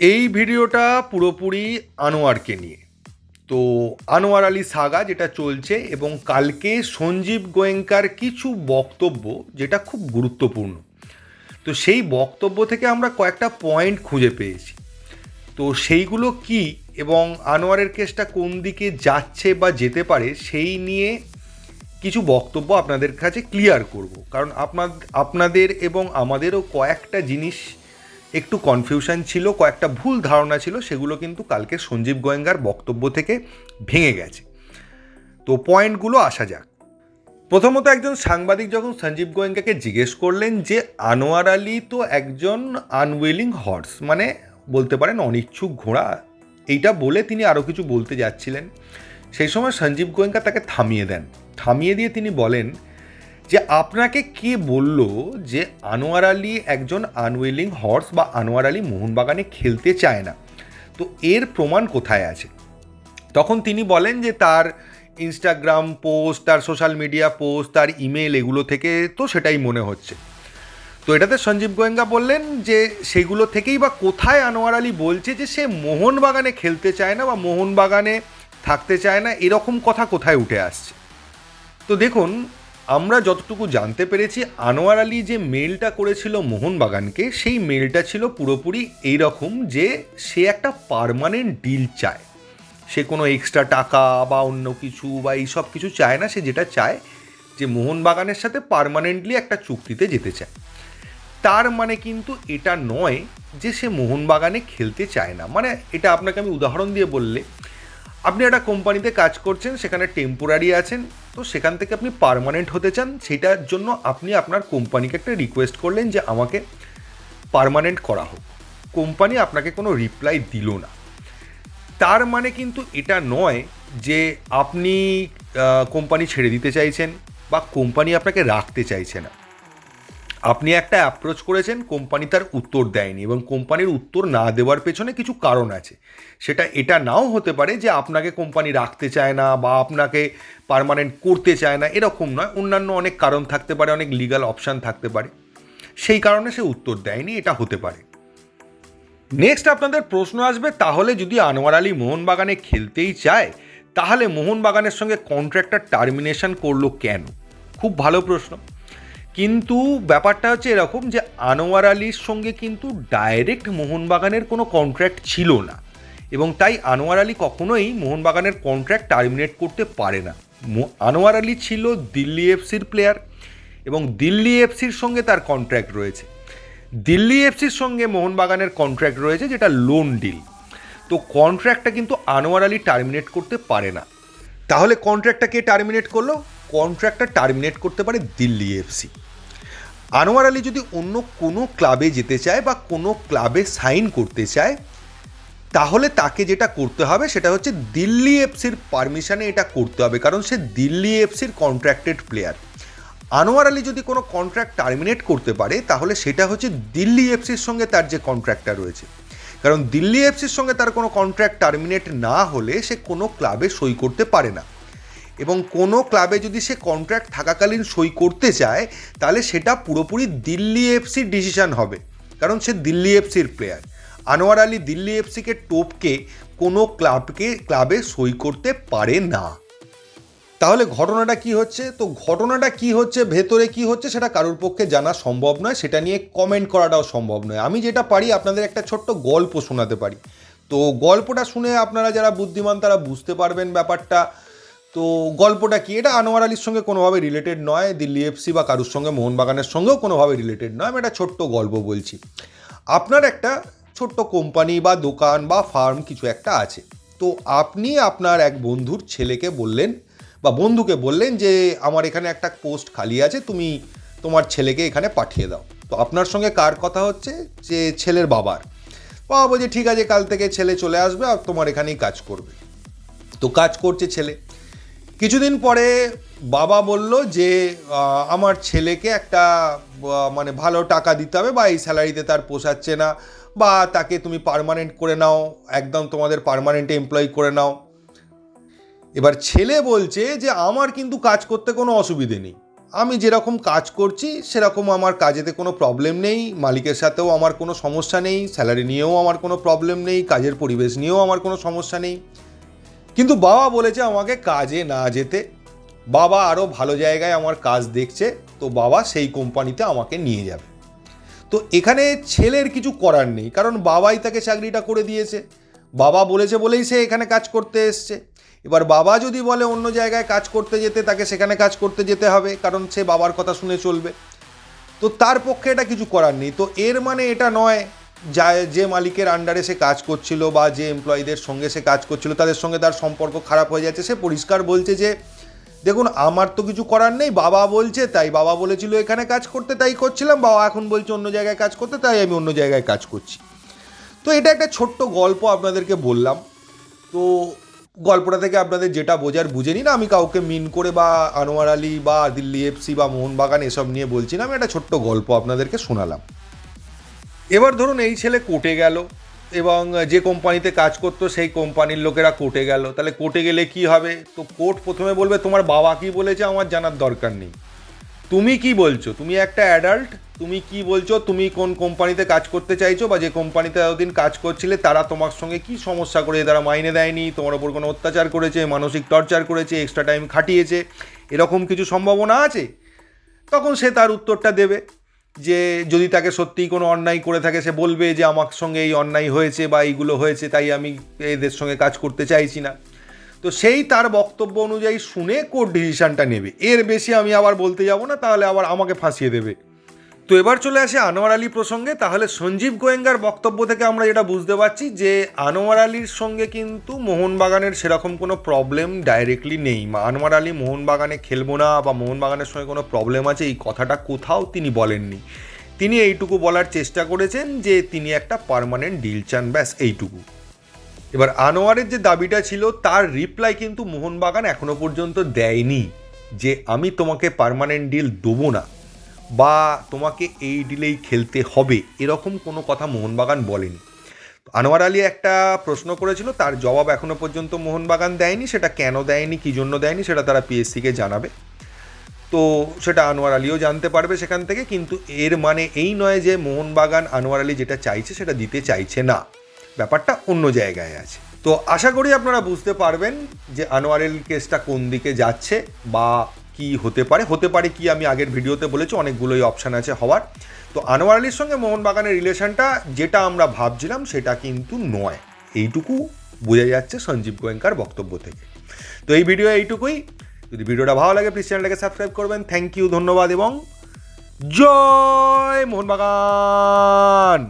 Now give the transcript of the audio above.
এই ভিডিওটা পুরোপুরি আনোয়ারকে নিয়ে। তো আনোয়ার আলী সাগা যেটা চলছে এবং কালকে সঞ্জীব গোয়েঙ্কার কিছু বক্তব্য যেটা খুব গুরুত্বপূর্ণ। তো সেই বক্তব্য থেকে আমরা কয়েকটা পয়েন্ট খুঁজে পেয়েছি। তো সেইগুলো কি এবং আনোয়ারের কেসটা কোন দিকে যাচ্ছে বা যেতে পারে সেই নিয়ে কিছু বক্তব্য আপনাদের কাছে ক্লিয়ার করব। কারণ আপনার আপনাদের এবং আমাদেরও কয়েকটা জিনিস একটু কনফিউশন ছিল, কয়েকটা ভুল ধারণা ছিল, সেগুলো কিন্তু কালকে সঞ্জীব গোয়েঙ্গার বক্তব্য থেকে ভেঙে গেছে। তো পয়েন্টগুলো আসা যাক। প্রথমত একজন সাংবাদিক যখন সঞ্জীব গোয়েঙ্কাকে জিজ্ঞেস করলেন যে, আনোয়ার আলী তো একজন আনউইলিং হর্স মানে বলতে পারেন অনিচ্ছুক ঘোড়া, এইটা বলে তিনি আরও কিছু বলতে যাচ্ছিলেন। সেই সময় সঞ্জীব গোয়েঙ্কা তাকে থামিয়ে দেন। থামিয়ে দিয়ে তিনি বলেন যে আপনাকে কে বলল যে আনোয়ার আলী একজন আনউইলিং হর্স বা আনোয়ার আলী মোহনবাগানে খেলতে চায় না? তো এর প্রমাণ কোথায় আছে? তখন তিনি বলেন যে তার ইনস্টাগ্রাম পোস্ট তার সোশ্যাল মিডিয়া পোস্ট তার ইমেল এগুলো থেকে তো সেটাই মনে হচ্ছে। তো এটাতে সঞ্জীব গোয়েঙ্কা বললেন যে সেগুলো থেকেই বা কোথায় আনোয়ার আলী বলছে যে সে মোহনবাগানে খেলতে চায় না বা মোহনবাগানে থাকতে চায় না, এরকম কথা কোথায় উঠে আসছে? তো দেখুন আমরা যতটুকু জানতে পেরেছি, আনোয়ার আলী যে মেলটা করেছিল মোহনবাগানকে, সেই মেলটা ছিল পুরোপুরি এই রকম যে সে একটা পারমানেন্ট ডিল চায়। সে কোনো এক্সট্রা টাকা বা অন্য কিছু বা এইসব কিছু চায় না, সে যেটা চায় যে মোহনবাগানের সাথে পারমানেন্টলি একটা চুক্তিতে যেতে চায়। তার মানে কিন্তু এটা নয় যে সে মোহনবাগানে খেলতে চায় না। মানে এটা আপনাকে আমি উদাহরণ দিয়ে বললে আপনি একটা কোম্পানিতে কাজ করছেন, সেখানে টেম্পোরারি আছেন, তো সেখান থেকে আপনি পারমানেন্ট হতে চান, সেটার জন্য আপনি আপনার কোম্পানিকে একটা রিকোয়েস্ট করলেন যে আমাকে পারমানেন্ট করা হোক। কোম্পানি আপনাকে কোনো রিপ্লাই দিল না। তার মানে কিন্তু এটা নয় যে আপনি কোম্পানি ছেড়ে দিতে চাইছেন বা কোম্পানি আপনাকে রাখতে চাইছে না। আপনি একটা অ্যাপ্রোচ করেছেন কোম্পানি তার উত্তর দেয়নি এবং কোম্পানির উত্তর না দেওয়ার পেছনে কিছু কারণ আছে। সেটা, এটা নাও হতে পারে যে আপনাকে কোম্পানি রাখতে চায় না বা আপনাকে পারমানেন্ট করতে চায় না, এরকম নয়। অন্যান্য অনেক কারণ থাকতে পারে, অনেক লিগাল অপশান থাকতে পারে। সেই কারণে সে উত্তর দেয়নি, এটা হতে পারে। নেক্সট আপনাদের প্রশ্ন আসবে, তাহলে যদি আনোয়ার আলী মোহনবাগানে খেলতেই চায়, তাহলে মোহনবাগানের সঙ্গে কন্ট্রাক্টটা টার্মিনেশন করল কেন? খুব ভালো প্রশ্ন। কিন্তু ব্যাপারটা হচ্ছে এরকম যে আনোয়ার আলীর সঙ্গে কিন্তু ডাইরেক্ট মোহনবাগানের কোনো কন্ট্রাক্ট ছিল না। এবং তাই আনোয়ার আলী কখনোই মোহনবাগানের কন্ট্রাক্ট টার্মিনেট করতে পারে না। আনোয়ার আলী ছিল দিল্লি এফসির প্লেয়ার এবং দিল্লি এফসির সঙ্গে তার কন্ট্রাক্ট রয়েছে। দিল্লি এফসির সঙ্গে মোহনবাগানের কন্ট্রাক্ট রয়েছে যেটা লোন ডিল তো কন্ট্রাক্টটা কিন্তু আনোয়ার আলী টার্মিনেট করতে পারে না। তাহলে কন্ট্রাক্টটা কে টার্মিনেট করল? কন্ট্রাক্টটা টার্মিনেট করতে পারে দিল্লি এফসি আনোয়ার আলী যদি অন্য কোনো ক্লাবে যেতে চায় বা কোনো ক্লাবে সাইন করতে চায়, তাহলে তাকে যেটা করতে হবে সেটা হচ্ছে দিল্লি এফসির পারমিশনে এটা করতে হবে, কারণ সে দিল্লি এফসির কন্ট্রাক্টেড প্লেয়ার আনোয়ার আলী যদি কোনো কন্ট্রাক্ট টার্মিনেট করতে পারে, তাহলে সেটা হচ্ছে দিল্লি এফসির সঙ্গে তার যে কন্ট্রাক্টটা রয়েছে। কারণ দিল্লি এফসির সঙ্গে তার কোনো কন্ট্রাক্ট টার্মিনেট না হলে সে কোনো ক্লাবে সই করতে পারে না। এবং কোনো ক্লাবে যদি সে কন্ট্রাক্ট থাকাকালীন সই করতে চায়, তাহলে সেটা পুরোপুরি দিল্লি এফসির ডিসিশান হবে। কারণ সে দিল্লি এফসির প্লেয়ার আনোয়ার আলী দিল্লি এফসিকে টোপকে কোনো ক্লাবকে, ক্লাবে সই করতে পারে না। তাহলে ঘটনাটা কি হচ্ছে? তো ঘটনাটা কি হচ্ছে? ভেতরে কি হচ্ছে? সেটা কারোর পক্ষে জানা সম্ভব নয়। সেটা নিয়ে কমেন্ট করাটাও সম্ভব নয়। আমি যেটা পারি, আপনাদের একটা ছোট্ট গল্প শোনাতে পারি। তো গল্পটা শুনে আপনারা যারা বুদ্ধিমান, তারা বুঝতে পারবেন ব্যাপারটা। তো গল্পটা কি? এটা আনোয়ার আলীর সঙ্গে কোনোভাবে রিলেটেড নয়, দিল্লি এফসি বা কারুর সঙ্গে, মোহনবাগানের সঙ্গেও কোনোভাবে রিলেটেড নয়। আমি একটা ছোট্ট গল্প বলছি। আপনার একটা ছোট্ট কোম্পানি বা দোকান বা ফার্ম কিছু একটা আছে। তো আপনি আপনার এক বন্ধুর ছেলেকে বললেন বা বন্ধুকে বললেন যে, আমার এখানে একটা পোস্ট খালি আছে, তুমি তোমার ছেলেকে এখানে পাঠিয়ে দাও। তো আপনার সঙ্গে কার কথা হচ্ছে? যে ছেলের বাবার। বাবা বলছে, ঠিক আছে, কাল থেকে ছেলে চলে আসবে আর তোমার এখানেই কাজ করবে। তো কাজ করছে ছেলে। কিছুদিন পরে বাবা বলল যে আমার ছেলেকে একটা মানে ভালো টাকা দিতে হবে বা এই স্যালারিতে তার পোষাচ্ছে না বা তাকে তুমি পারমানেন্ট করে নাও, একদম তোমাদের পার্মানেন্ট এমপ্লয়ি করে নাও। এবার ছেলে বলছে যে, আমার কিন্তু কাজ করতে কোনো অসুবিধে নেই। আমি যেরকম কাজ করছি, সেরকম আমার কাজেতে কোনো প্রবলেম নেই, মালিকের সাথেও আমার কোনো সমস্যা নেই, স্যালারি নিয়েও আমার কোনো প্রবলেম নেই, কাজের পরিবেশ নিয়েও আমার কোনো সমস্যা নেই। কিন্তু বাবা বলেছে আমাকে কাজে না যেতে। বাবা আরও ভালো জায়গায় আমার কাজ দেখছে, তো বাবা সেই কোম্পানিতে আমাকে নিয়ে যাবে। তো এখানে ছেলের কিছু করার নেই, কারণ বাবাই তাকে চাকরিটা করে দিয়েছে। বাবা বলেছে বলেই সে এখানে কাজ করতে এসছে। এবার বাবা যদি বলে অন্য জায়গায় কাজ করতে যেতে, তাকে সেখানে কাজ করতে যেতে হবে, কারণ সে বাবার কথা শুনে চলবে। তো তার পক্ষে এটা কিছু করার নেই। তো এর মানে এটা নয় যা যে মালিকের আন্ডারে সে কাজ করছিল বা যে এমপ্লয়ীদের সঙ্গে সে কাজ করছিল, তাদের সঙ্গে তার সম্পর্ক খারাপ হয়ে যাচ্ছে। সে পরিষ্কার বলছে যে, দেখুন, আমার তো কিছু করার নেই, বাবা বলছে, তাই বাবা বলেছিল এখানে কাজ করতে, তাই করছিলাম, বাবা এখন বলছে অন্য জায়গায় কাজ করতে, তাই আমি অন্য জায়গায় কাজ করছি। তো এটা একটা ছোট্ট গল্প আপনাদেরকে বললাম। তো গল্পটা থেকে আপনাদের যেটা বোঝার, বুঝে নিন। আমি কাউকে মিন করে বা আনোয়ার আলী বা দিল্লি এফসি বা মোহনবাগান এসব নিয়ে বলছি না, আমি একটা ছোট্ট গল্প আপনাদেরকে শোনালাম। এবার ধরুন এই ছেলে কোর্টে গেল এবং যে কোম্পানিতে কাজ করতো সেই কোম্পানির লোকেরা কোর্টে গেল। তাহলে কোর্টে গেলে কি হবে? তো কোর্ট প্রথমে বলবে, তোমার বাবা কি বলেছে? আমার জানার দরকার নেই। তুমি কি বলছো? তুমি একটা অ্যাডাল্ট তুমি কি বলছো? তুমি কোন কোম্পানিতে কাজ করতে চাইছো বা যে কোম্পানিতে এতদিন কাজ করছিলে, তারা তোমার সঙ্গে কি সমস্যা করেছে? তারা মাইনে দেয়নি, তোমার ওপর কোনো অত্যাচার করেছে, মানসিক টর্চার করেছে এক্সট্রা টাইম খাটিয়েছে, এরকম কিছু সম্ভাবনা আছে? তখন সে তার উত্তরটা দেবে। যে যদি তাকে সত্যিই কোনো অন্যায় করে থাকে, সে বলবে যে আমার সঙ্গে এই অন্যায় হয়েছে বা এইগুলো হয়েছে, তাই আমি এদের সঙ্গে কাজ করতে চাইছি না। তো সেই তার বক্তব্য অনুযায়ী শুনে কোর্ট ডিসিশনটা নেবে। এর বেশি আমি আবার বলতে যাব না, তাহলে আবার আমাকে ফাঁসিয়ে দেবে। তো এবার চলে আসে আনোয়ার আলী প্রসঙ্গে। তাহলে সঞ্জীব গোয়েঙ্গার বক্তব্য থেকে আমরা যেটা বুঝতে পারছি যে, আনোয়ার আলীর সঙ্গে কিন্তু মোহনবাগানের সেরকম কোনো প্রবলেম ডাইরেক্টলি নেই। আনোয়ার আলী মোহনবাগানে খেলব না বা মোহনবাগানের সঙ্গে কোনো প্রবলেম আছে, এই কথাটা কোথাও তিনি বলেননি। তিনি এইটুকু বলার চেষ্টা করেছেন যে, তিনি একটা পারমানেন্ট ডিল চান, ব্যাস, এইটুকু। এবার আনোয়ারের যে দাবিটা ছিল, তার রিপ্লাই কিন্তু মোহনবাগান এখনও পর্যন্ত দেয়নি যে, আমি তোমাকে পার্মানেন্ট ডিল দেবো না। বা তোমাকে এই ডিলেই খেলতে হবে, এরকম কোনো কথা মোহনবাগান বলেনি। আনোয়ার আলী একটা প্রশ্ন করেছিল, তার জবাব এখনও পর্যন্ত মোহনবাগান দেয়নি, সেটা কেন দেয়নি, কী জন্য দেয়নি, সেটা তারা পিএসসিকে জানাবে। তো সেটা আনোয়ার আলীও জানতে পারবে সেখান থেকে, কিন্তু এর মানে এই নয় যে মোহনবাগান আনোয়ার আলী যেটা চাইছে সেটা দিতে চাইছে না। ব্যাপারটা অন্য জায়গায় আছে। তো আশা করি আপনারা বুঝতে পারবেন যে আনোয়ারের কেসটা কোন দিকে যাচ্ছে বা কি হতে পারে? হতে পারে কি আমি আগের ভিডিওতে বলেছি, অনেকগুলোই অপশান আছে হওয়ার। তো আনোয়ার আলীর সঙ্গে মোহনবাগানের রিলেশনটা যেটা আমরা ভাবছিলাম সেটা কিন্তু নয়। এইটুকু বোঝা যাচ্ছে সঞ্জীব গোয়েঙ্কার বক্তব্য থেকে। তো এই ভিডিও এইটুকুই। যদি ভিডিওটা ভালো লাগে প্লিজ চ্যানেলটাকে সাবস্ক্রাইব করবেন। থ্যাংক ইউ ধন্যবাদ এবং জয় মোহনবাগান!